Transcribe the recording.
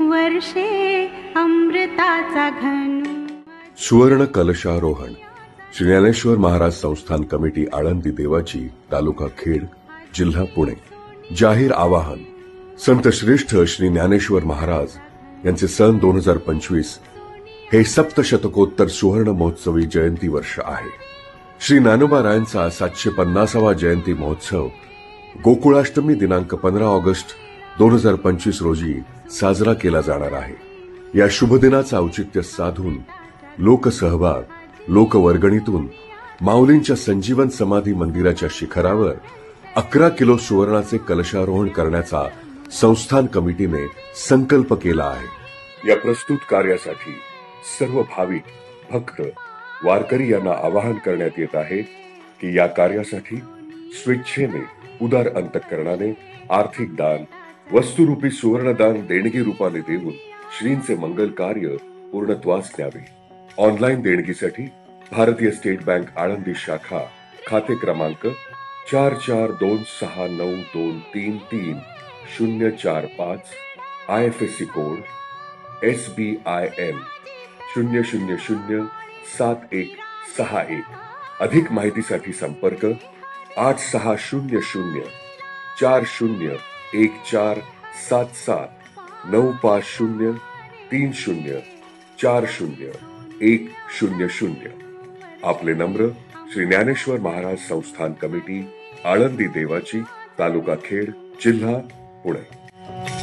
वर्षे अमृताचा घनु. सुवर्ण कलशारोहण. श्री ज्ञानेश्वर महाराज संस्थान कमिटी आळंदी देवाची तालुका खेड जिल्हा पुणे. जाहीर आवाहन. संत श्रेष्ठ श्री ज्ञानेश्वर महाराज यांचे सन दोन हजार पंचवीस हे सप्तशतकोत्तर सुवर्ण महोत्सवी जयंती वर्ष आहे. श्री ज्ञानोबा रायांचा सातशे पन्नासावा जयंती महोत्सव गोकुळाष्टमी दिनांक पंधरा ऑगस्ट दोन हजार पंचवीस रोजी साजरा केला जाणार आहे. या शुभदिनाचं औचित्य साधून लोकसहभाग लोकवर्गणीतून माऊलींच्या संजीवन समाधी मंदिराच्या शिखरावर अकरा किलो सुवर्णाचे कलशारोहण करण्याचा संस्थान कमिटीने संकल्प केला आहे. या प्रस्तुत कार्यासाठी सर्व भाविक भक्त वारकरी यांना आवाहन करण्यात येत आहे की या कार्यासाठी स्वेच्छेने उदार अंतकरणाने आर्थिक दान वस्तुरूपी सुवर्णदान देणगी रूपाने देऊन श्रींचे मंगल कार्य पूर्णत्वास न्यावे ऑनलाईन देणगीसाठी भारतीय स्टेट बँक आळंदी शाखा खाते क्रमांक चार चार दोन सहा नऊ दोन तीन तीन शून्य चार पाच I F S C code S B I M शून्य शून्य शून्य सात एक सहा एक. अधिक माहितीसाठी संपर्क आठ सहा शून्य शून्य चार शून्य एक चार सात सात नऊ पाच शून्य तीन शून्य चार शून्य एक शून्य शून्य. आपले नम्र श्री ज्ञानेश्वर महाराज संस्थान कमिटी आळंदी देवाची तालुका खेड जिल्हा पुणे.